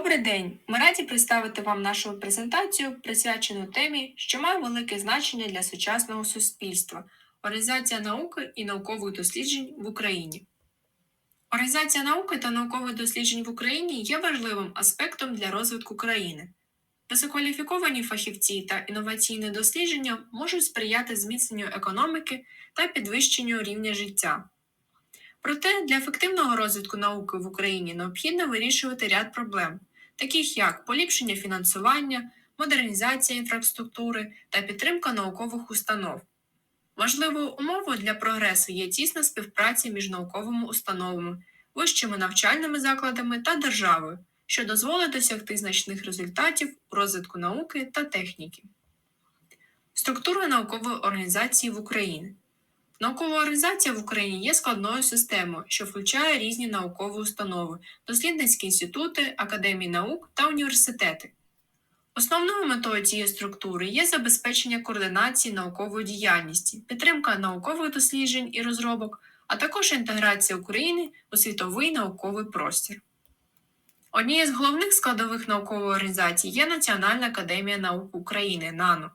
Добрий день! Ми раді представити вам нашу презентацію, присвячену темі, що має велике значення для сучасного суспільства Організація науки і наукових досліджень в Україні. Організація науки та наукових досліджень в Україні є важливим аспектом для розвитку країни. Висококваліфіковані фахівці та інноваційне дослідження можуть сприяти зміцненню економіки та підвищенню рівня життя. Проте для ефективного розвитку науки в Україні необхідно вирішувати ряд проблем, таких як поліпшення фінансування, модернізація інфраструктури та підтримка наукових установ. Важливою умовою для прогресу є тісна співпраця між науковими установами, вищими навчальними закладами та державою, що дозволить досягти значних результатів у розвитку науки та техніки. Структура наукової організації в Україні. Наукова організація в Україні є складною системою, що включає різні наукові установи, дослідницькі інститути, академії наук та університети. Основною метою цієї структури є забезпечення координації наукової діяльності, підтримка наукових досліджень і розробок, а також інтеграція України у світовий науковий простір. Однією з головних складових наукової організації є Національна академія наук України НАНО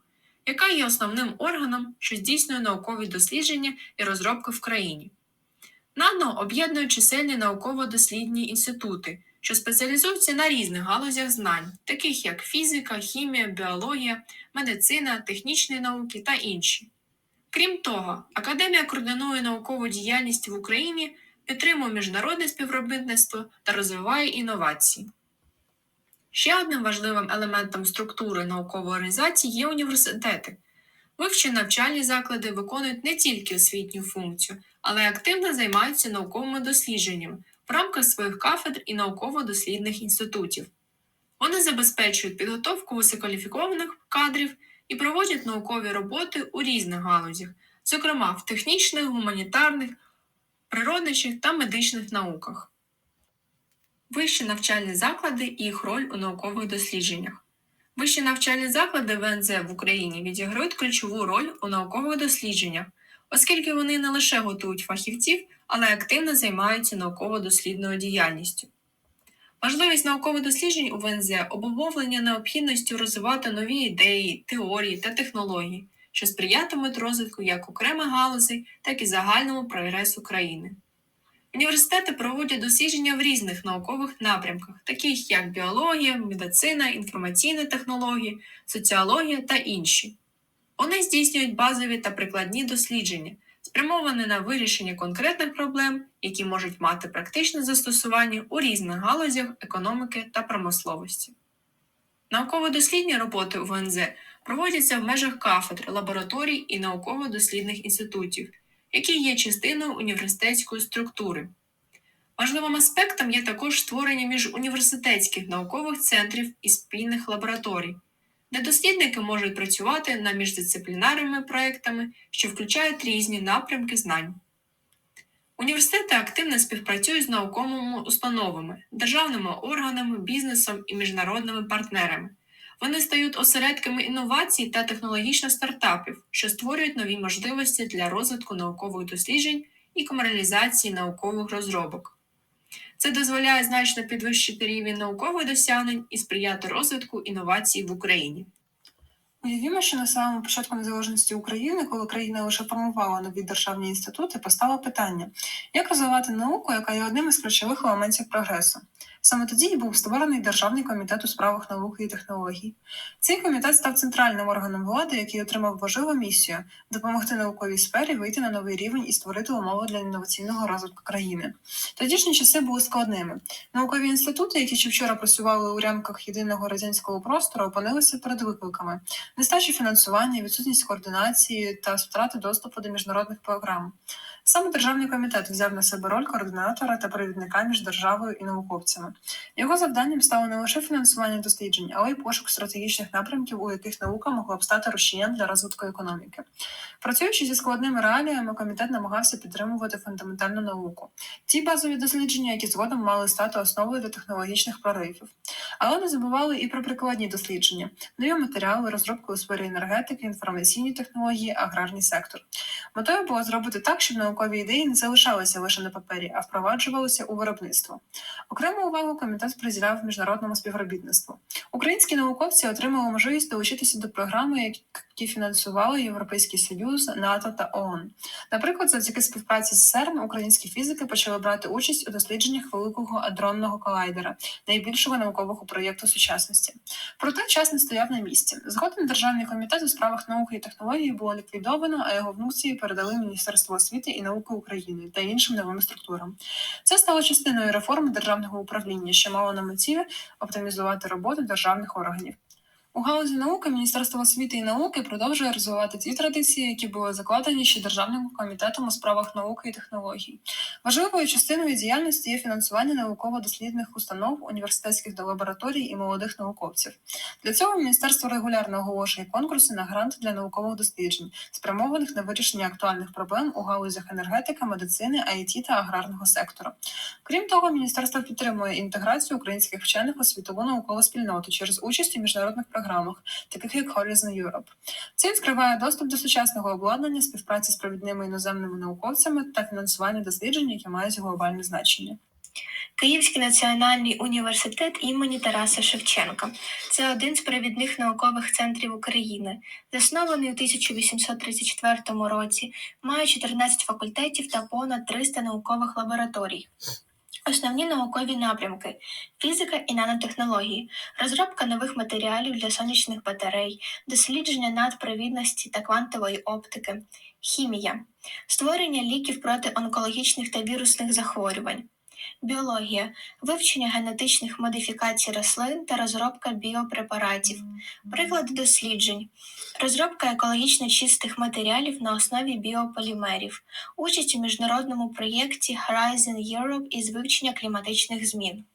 яка є основним органом, що здійснює наукові дослідження і розробки в країні. НАНО об'єднує чисельні науково-дослідні інститути, що спеціалізуються на різних галузях знань, таких як фізика, хімія, біологія, медицина, технічні науки та інші. Крім того, Академія координує наукову діяльність в Україні, підтримує міжнародне співробітництво та розвиває інновації. Ще одним важливим елементом структури наукової організації є університети. Вивчені навчальні заклади виконують не тільки освітню функцію, але й активно займаються науковими дослідженнями в рамках своїх кафедр і науково-дослідних інститутів. Вони забезпечують підготовку висококваліфікованих кадрів і проводять наукові роботи у різних галузях, зокрема в технічних, гуманітарних, природничих та медичних науках. Вищі навчальні заклади і їх роль у наукових дослідженнях. Вищі навчальні заклади ВНЗ в Україні відіграють ключову роль у наукових дослідженнях, оскільки вони не лише готують фахівців, але й активно займаються науково-дослідною діяльністю. Важливість наукових досліджень у ВНЗ обумовлення необхідністю розвивати нові ідеї, теорії та технології, що сприятимуть розвитку як окремих галузей, так і загальному прогресу країни. Університети проводять дослідження в різних наукових напрямках, таких як біологія, медицина, інформаційні технології, соціологія та інші. Вони здійснюють базові та прикладні дослідження, спрямовані на вирішення конкретних проблем, які можуть мати практичне застосування у різних галузях економіки та промисловості. Науково-дослідні роботи у ВНЗ проводяться в межах кафедр, лабораторій і науково-дослідних інститутів які є частиною університетської структури. Важливим аспектом є також створення міжуніверситетських наукових центрів і спільних лабораторій, де дослідники можуть працювати над міждисциплінарними проектами, що включають різні напрямки знань. Університети активно співпрацюють з науковими установами, державними органами, бізнесом і міжнародними партнерами. Вони стають осередками інновацій та технологічних стартапів, що створюють нові можливості для розвитку наукових досліджень і комерціалізації наукових розробок. Це дозволяє значно підвищити рівень наукових досягнень і сприяти розвитку інновацій в Україні. Уявімо, що на самому початку незалежності України, коли країна лише формувала нові державні інститути, постало питання, як розвивати науку, яка є одним із ключових елементів прогресу. Саме тоді був створений Державний комітет у справах науки і технологій. Цей комітет став центральним органом влади, який отримав важливу місію допомогти науковій сфері вийти на новий рівень і створити умови для інноваційного розвитку країни. Тодішні часи були складними. Наукові інститути, які ще вчора працювали у рамках єдиного радянського простору, опинилися перед викликами нестачі фінансування, відсутність координації та втрати доступу до міжнародних програм. Саме державний комітет взяв на себе роль координатора та провідника між державою і науковцями. Його завданням стало не лише фінансування досліджень, але й пошук стратегічних напрямків, у яких наука могла б стати рушієм для розвитку економіки. Працюючи зі складними реаліями, комітет намагався підтримувати фундаментальну науку, ті базові дослідження, які згодом мали стати основою для технологічних проривів. Але не забували і про прикладні дослідження, нові матеріали, розробки у сфері енергетики, інформаційні технології, аграрний сектор. Метою було зробити так, щоб наукові ідеї не залишалися лише на папері, а впроваджувалися у виробництво. Окрему увагу комітет приділяв міжнародному співробітництву. Українські науковці отримали можливість долучитися до програми, які фінансували Європейський Союз, НАТО та ООН. Наприклад, завдяки співпраці з ЦЕРН українські фізики почали брати участь у дослідженнях великого адронного колайдера, найбільшого наукового проєкту сучасності. Проте час не стояв на місці. Згодом Державний комітет у справах науки і технології було ліквідовано, а його функції передали Міністерству освіти і науки України та іншим новим структурам. Це стало частиною реформи державного управління, що мало на меті оптимізувати роботу державних органів. У галузі науки Міністерство освіти і науки продовжує розвивати ті традиції, які були закладені ще Державним комітетом у справах науки і технологій. Важливою частиною діяльності є фінансування науково-дослідних установ, університетських лабораторій і молодих науковців. Для цього міністерство регулярно оголошує конкурси на гранти для наукових досліджень, спрямованих на вирішення актуальних проблем у галузях енергетики, медицини, IT та аграрного сектору. Крім того, міністерство підтримує інтеграцію українських вчених у світову наукову спільноту через участь у міжнародних програмах, таких як Horizon Europe. Це відкриває доступ до сучасного обладнання, співпраці з провідними іноземними науковцями та фінансування досліджень, які мають глобальне значення. Київський національний університет імені Тараса Шевченка це один з провідних наукових центрів України, заснований у 1834 році, має 14 факультетів та понад 300 наукових лабораторій. Основні наукові напрямки: фізика і нанотехнології, розробка нових матеріалів для сонячних батарей, дослідження надпровідності та квантової оптики, хімія, створення ліків проти онкологічних та вірусних захворювань. Біологія, вивчення генетичних модифікацій рослин та розробка біопрепаратів, приклади досліджень, розробка екологічно чистих матеріалів на основі біополімерів, участь у міжнародному проєкті Horizon Europe із вивчення кліматичних змін.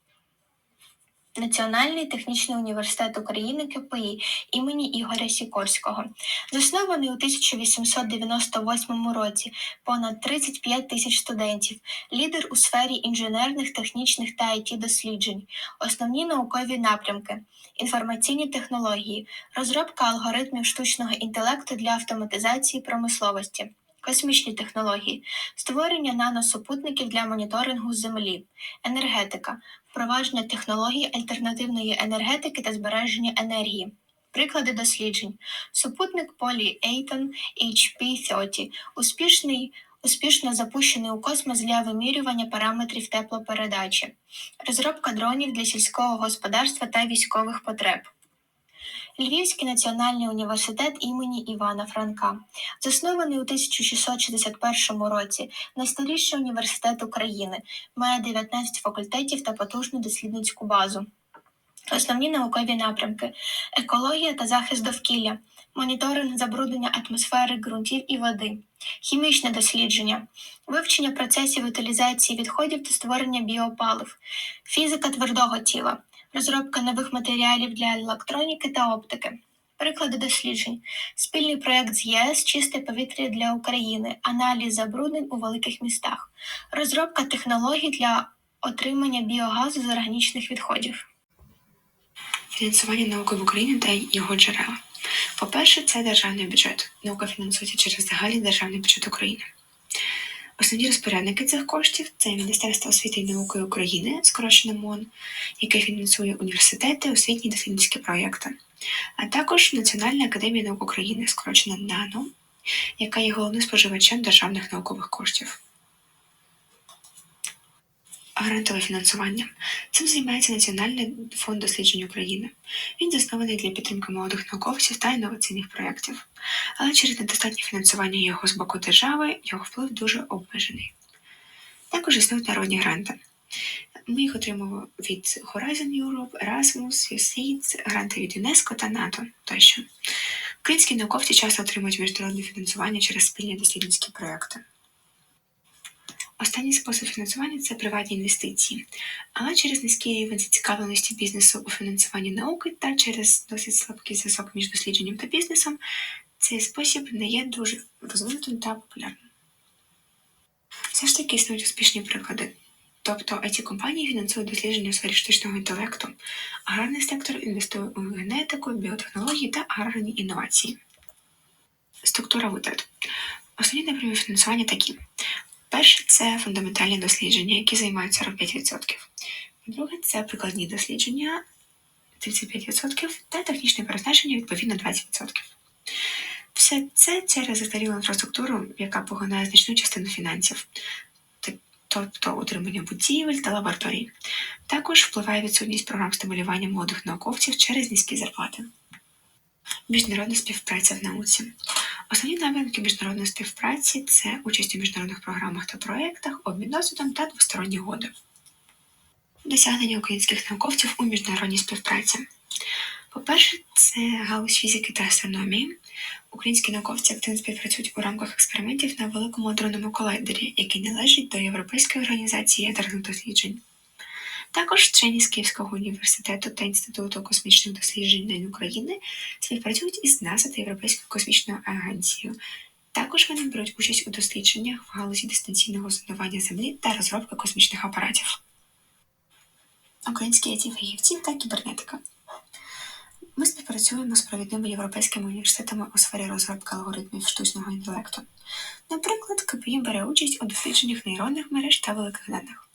Національний технічний університет України КПІ імені Ігоря Сікорського, заснований у 1898 році, понад 35 тисяч студентів, лідер у сфері інженерних, технічних та it досліджень, основні наукові напрямки, інформаційні технології, розробка алгоритмів штучного інтелекту для автоматизації промисловості. Космічні технології, створення наносупутників для моніторингу Землі, енергетика, впровадження технологій альтернативної енергетики та збереження енергії. Приклади досліджень: супутник Полі Ейтон HP-30, успішний, успішно запущений у космос для вимірювання параметрів теплопередачі, розробка дронів для сільського господарства та військових потреб. Львівський національний університет імені Івана Франка, заснований у 1661 році, найстаріший університет України, має 19 факультетів та потужну дослідницьку базу. Основні наукові напрямки: екологія та захист довкілля, моніторинг забруднення атмосфери, ґрунтів і води, хімічне дослідження, вивчення процесів утилізації відходів та створення біопалив, фізика твердого тіла, розробка нових матеріалів для електроніки та оптики. Приклади досліджень, спільний проєкт з ЄС Чисте повітря для України, аналіз забруднень у великих містах, розробка технологій для отримання біогазу з органічних відходів. Фінансування науки в Україні та його джерела. По-перше, це державний бюджет. Наука фінансується через загальний державний бюджет України. Основні розпорядники цих коштів це Міністерство освіти і науки України, скорочено МОН, яке фінансує університети, освітні дослідницькі проєкти, а також Національна академія наук України, скорочена НАНО, яка є головним споживачем державних наукових коштів. Грантове фінансування. Цим займається Національний фонд досліджень України. Він заснований для підтримки молодих науковців та інноваційних проєктів, але через недостатнє фінансування його з боку держави його вплив дуже обмежений. Також існують народні гранти. Ми їх отримуємо від Horizon Europe, Erasmus, USAID, гранти від ЮНЕСКО та НАТО тощо. Українські науковці часто отримують міжнародне фінансування через спільні дослідницькі проєкти. Останній спосіб фінансування це приватні інвестиції, але через низький рівень зацікавленості бізнесу у фінансуванні науки та через досить слабкий зв'язок між дослідженням та бізнесом, цей спосіб не є дуже розвинутим та популярним. Все ж таки існують успішні приклади. Тобто it компанії фінансують дослідження у сфері штучного інтелекту, аграрний сектор інвестує у генетику, біотехнології та аграрні інновації. Структура витрат. Основні напрямі фінансування такі: перше це фундаментальні дослідження, які займають 45%. Друге це прикладні дослідження 35% та технічне призначення відповідно 20%. Все це через застарілу інфраструктуру, яка поглинає значну частину фінансів, тобто утримання будівель та лабораторій. Також впливає відсутність програм стимулювання молодих науковців через низькі зарплати. Міжнародна співпраця в науці. Основні напрямки міжнародної співпраці це участь у міжнародних програмах та проєктах, обмін досвідом та двосторонні угоди. Досягнення українських науковців у міжнародній співпраці. По-перше, це галузь фізики та астрономії. Українські науковці активно співпрацюють у рамках експериментів на великому адронному колайдері, який належить до Європейської організації ядерних досліджень. Також вчені з Київського університету та Інституту космічних досліджень України співпрацюють із НАСА та Європейською космічною агенцією. Також вони беруть участь у дослідженнях в галузі дистанційного зондування Землі та розробки космічних апаратів. Українські IT фахівців та кібернетика. Ми співпрацюємо з провідними європейськими університетами у сфері розробки алгоритмів штучного інтелекту. Наприклад, КПІ бере участь у дослідженнях нейронних мереж та великих даних.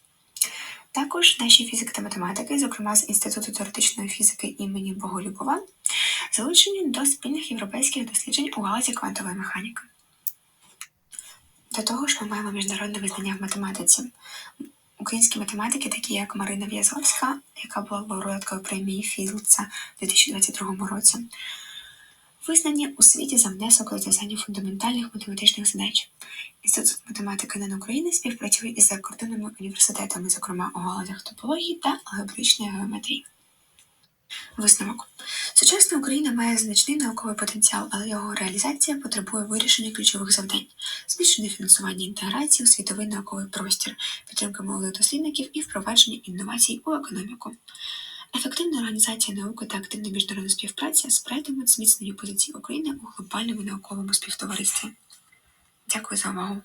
Також наші фізики та математики, зокрема з Інституту теоретичної фізики імені Боголюбова, залучені до спільних європейських досліджень у галузі квантової механіки. До того ж, ми маємо міжнародне визнання в математиці. Українські математики, такі як Марина В'язовська, яка була лауреаткою премії Філдса у 2022 році, визнані у світі за внесок у розв'язання фундаментальних математичних задач. Інститут математики НАН України співпрацює із закордонними університетами, зокрема у галузях топології та алгебричної геометрії. Висновок. Сучасна Україна має значний науковий потенціал, але його реалізація потребує вирішення ключових завдань, збільшення фінансування інтеграції у світовий науковий простір, підтримки молодих дослідників і впровадження інновацій у економіку. Ефективна організація науки та активна міжнародна співпраця сприятимуть зміцненню позицій України у глобальному науковому співтоваристві. Дякую за увагу.